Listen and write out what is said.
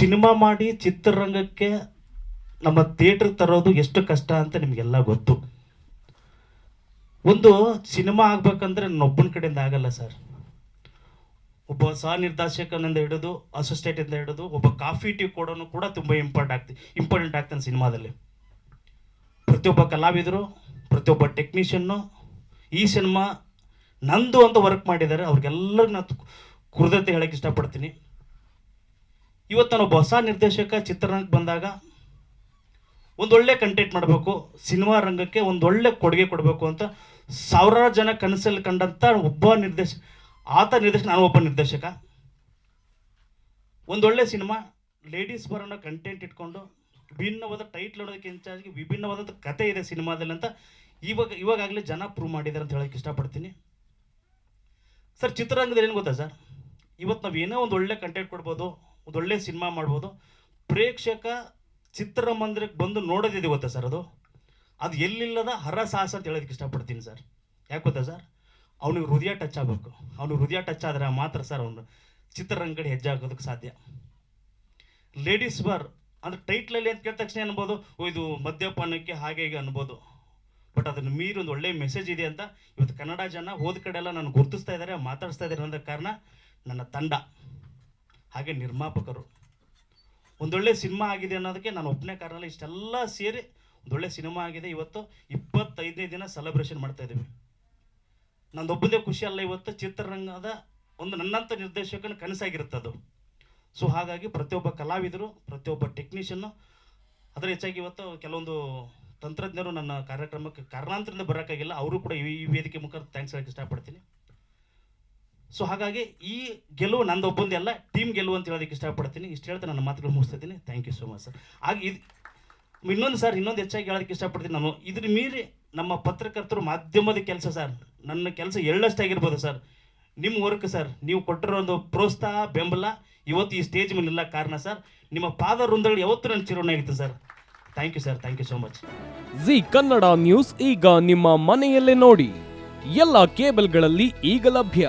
Cinema ಮಾಡಿ ಚಿತ್ರರಂಗಕ್ಕೆ ನಮ್ಮ ಥಿಯೇಟರ್ ತರೋದು ಎಷ್ಟು ಕಷ್ಟ ಅಂತ ನಿಮಗೆಲ್ಲ ಗೊತ್ತು. ಒಂದು ಸಿನಿಮಾ ಆಗ್ಬೇಕಂದ್ರೆ ನನ್ನೊಬ್ಬನ ಕಡೆಯಿಂದ ಆಗಲ್ಲ ಸರ್. ಒಬ್ಬ ಸಹ ನಿರ್ದೇಶಕನಿಂದ ಹಿಡಿದು ಅಸಿಸ್ಟೆಂಟಿಂದ ಹಿಡಿದು ಒಬ್ಬ ಕಾಫಿ, ಟೀ ಕೊಡೋನು ಕೂಡ ತುಂಬ ಇಂಪಾರ್ಟ್ ಆಗ್ತಿ ಇಂಪಾರ್ಟೆಂಟ್ ಆಗ್ತಾನೆ ಸಿನಿಮಾದಲ್ಲಿ. ಪ್ರತಿಯೊಬ್ಬ ಕಲಾವಿದರು, ಪ್ರತಿಯೊಬ್ಬ ಟೆಕ್ನಿಷಿಯನ್ನು ಈ ಸಿನಿಮಾ ನಂದು ಅಂತ ವರ್ಕ್ ಮಾಡಿದ್ದಾರೆ. ಅವ್ರಿಗೆಲ್ಲರಿಗೂ ನಾನು ಕೃತಜ್ಞತೆ ಹೇಳಕ್ಕೆ ಇಷ್ಟಪಡ್ತೀನಿ. ಇವತ್ತು ಒಬ್ಬ ಹೊಸ ನಿರ್ದೇಶಕ ಚಿತ್ರರಂಗಕ್ಕೆ ಬಂದಾಗ ಒಂದೊಳ್ಳೆ ಕಂಟೆಂಟ್ ಮಾಡಬೇಕು ಸಿನಿಮಾ ರಂಗಕ್ಕೆ ಒಂದೊಳ್ಳೆ ಕೊಡುಗೆ ಕೊಡಬೇಕು ಅಂತ ಸಾವಿರಾರು ಜನ ಕನಸಲ್ಲಿ ಕಂಡಂಥ ಒಬ್ಬ ನಿರ್ದೇಶಕ ಆತ ನಿರ್ದೇಶಕ ನಾನು ಒಬ್ಬ ನಿರ್ದೇಶಕ. ಒಂದೊಳ್ಳೆ ಸಿನಿಮಾ ಲೇಡೀಸ್ ಬರೋಣ ಕಂಟೆಂಟ್ ಇಟ್ಕೊಂಡು ವಿಭಿನ್ನವಾದ ಟೈಟ್ಲ್ ಅನ್ನೋದಕ್ಕಿಂತ ವಿಭಿನ್ನವಾದ ಕತೆ ಇದೆ ಸಿನಿಮಾದಲ್ಲಿ ಅಂತ ಇವಾಗ ಇವಾಗಲೇ ಜನ ಪ್ರೂವ್ ಮಾಡಿದ್ದಾರೆ ಅಂತ ಹೇಳೋಕ್ಕೆ ಇಷ್ಟಪಡ್ತೀನಿ. ಸರ್, ಚಿತ್ರರಂಗದಲ್ಲಿ ಏನು ಗೊತ್ತಾ ಸರ್? ಇವತ್ತು ನಾವು ಏನೋ ಒಂದು ಒಳ್ಳೆ ಕಂಟೆಂಟ್ ಕೊಡ್ಬೋದು ಒಂದು ಒಳ್ಳೆ ಸಿನಿಮಾ ಮಾಡ್ಬೋದು. ಪ್ರೇಕ್ಷಕ ಚಿತ್ರಮಂದಿರಕ್ಕೆ ಬಂದು ನೋಡೋದಿದೆ ಗೊತ್ತಾ ಸರ್ ಅದು? ಅದು ಎಲ್ಲಿಲ್ಲದ ಹರಸಾಹಸ ಅಂತ ಹೇಳೋದಕ್ಕೆ ಇಷ್ಟಪಡ್ತೀನಿ ಸರ್. ಯಾಕೆ ಗೊತ್ತಾ ಸರ್? ಅವನಿಗೆ ಹೃದಯ ಟಚ್ ಆಗಬೇಕು. ಅವನಿಗೆ ಹೃದಯ ಟಚ್ ಆದರೆ ಮಾತ್ರ ಸರ್ ಅವನು ಚಿತ್ರರಂಗ ಕಡೆ ಹೆಜ್ಜೆ ಹಾಕೋದಕ್ಕೆ ಸಾಧ್ಯ. ಲೇಡೀಸ್ ಬಾರ್ ಅಂದ್ರೆ ಟೈಟ್ಲಲ್ಲಿ ಅಂತ ಕೇಳಿದ ತಕ್ಷಣ ಅನ್ಬೋದು ಇದು ಮದ್ಯಪಾನಕ್ಕೆ ಹಾಗೆ ಹೀಗೆ ಅನ್ಬೋದು. ಬಟ್ ಅದನ್ನು ಮೀರಿ ಒಂದು ಒಳ್ಳೆ ಮೆಸೇಜ್ ಇದೆ ಅಂತ ಇವತ್ತು ಕನ್ನಡ ಜನ ಹೋದ ಕಡೆ ಎಲ್ಲ ನಾನು ಗುರುತಿಸ್ತಾ ಇದ್ದಾರೆ, ಮಾತಾಡಿಸ್ತಾ ಇದ್ದಾರೆ ಅನ್ನೋದಕ್ಕೆ ಕಾರಣ ನನ್ನ ತಂಡ. ಹಾಗೆ ನಿರ್ಮಾಪಕರು. ಒಂದೊಳ್ಳೆ ಸಿನಿಮಾ ಆಗಿದೆ ಅನ್ನೋದಕ್ಕೆ ನಾನು ಒಬ್ಬನೇ ಕಾರಣ ಅಲ್ಲ ಇಷ್ಟೆಲ್ಲ ಸೇರಿ ಒಂದೊಳ್ಳೆ ಸಿನಿಮಾ ಆಗಿದೆ. ಇವತ್ತು ಇಪ್ಪತ್ತೈದನೇ ದಿನ ಸೆಲೆಬ್ರೇಷನ್ ಮಾಡ್ತಾ ಇದ್ದೀವಿ. ನಂದೊಬ್ಬಂದೇ ಖುಷಿ ಅಲ್ಲ, ಇವತ್ತು ಚಿತ್ರರಂಗದ ಒಂದು ನನ್ನಂಥ ನಿರ್ದೇಶಕನ ಕನಸಾಗಿರುತ್ತೆ ಅದು. ಸೊ ಹಾಗಾಗಿ ಪ್ರತಿಯೊಬ್ಬ ಕಲಾವಿದರು, ಪ್ರತಿಯೊಬ್ಬ ಟೆಕ್ನಿಷಿಯನ್ನು ಅದರ ಹೆಚ್ಚಾಗಿ ಇವತ್ತು ಕೆಲವೊಂದು ತಂತ್ರಜ್ಞರು ನನ್ನ ಕಾರ್ಯಕ್ರಮಕ್ಕೆ ಕಾರಣಾಂತರದಿಂದ ಬರೋಕ್ಕಾಗಿಲ್ಲ. ಅವರು ಕೂಡ ಈ ವೇದಿಕೆ ಮುಖಾಂತರ ಥ್ಯಾಂಕ್ಸ್ ಹೇಳಕ್ಕೆ ಇಷ್ಟಪಡ್ತೀನಿ. ಸೊ ಹಾಗಾಗಿ ಈ ಗೆಲುವು ನಂದು ಒಬ್ಬಂದೇ ಅಲ್ಲ ಟೀಮ್ ಗೆಲುವು ಅಂತ ಹೇಳೋದಕ್ಕೆ ಇಷ್ಟಪಡ್ತೀನಿ. ಇಷ್ಟು ಹೇಳ್ತಾ ನನ್ನ ಮಾತುಗಳು ಮುಗಿಸ್ತಾ ಇದ್ದೀನಿ thank you so much sir ಹಾಗೆ ಇದು ಇನ್ನೊಂದು ಸರ್ ಇನ್ನೊಂದು ಹೆಚ್ಚಾಗಿ ಹೇಳೋದಕ್ಕೆ ಇಷ್ಟಪಡ್ತೀನಿ ನಾನು. ಇದ್ರ ಮೀರಿ ನಮ್ಮ ಪತ್ರಕರ್ತರು ಮಾಧ್ಯಮದ ಕೆಲಸ ಸರ್ ನನ್ನ ಕೆಲಸ ಎಳ್ಳಷ್ಟಾಗಿರ್ಬೋದು ಸರ್ ನಿಮ್ಮ ವರ್ಕ್ ಸರ್ ನೀವು ಕೊಟ್ಟಿರೋ ಒಂದು ಪ್ರೋತ್ಸಾಹ, ಬೆಂಬಲ ಇವತ್ತು ಈ ಸ್ಟೇಜ್ ಮೇಲೆ ಇಲ್ಲ ಕಾರಣ ಸರ್ ನಿಮ್ಮ ಪಾದ ವೃಂದಗಳು ಯಾವತ್ತೂ ನನ್ನ ಚಿರೋಣ ಆಗಿತ್ತು sir thank you sir thank you so much Zee Kannada news ಈಗ ನಿಮ್ಮ ಮನೆಯಲ್ಲೇ ನೋಡಿ. ಎಲ್ಲ ಕೇಬಲ್ಗಳಲ್ಲಿ ಈಗ ಲಭ್ಯ.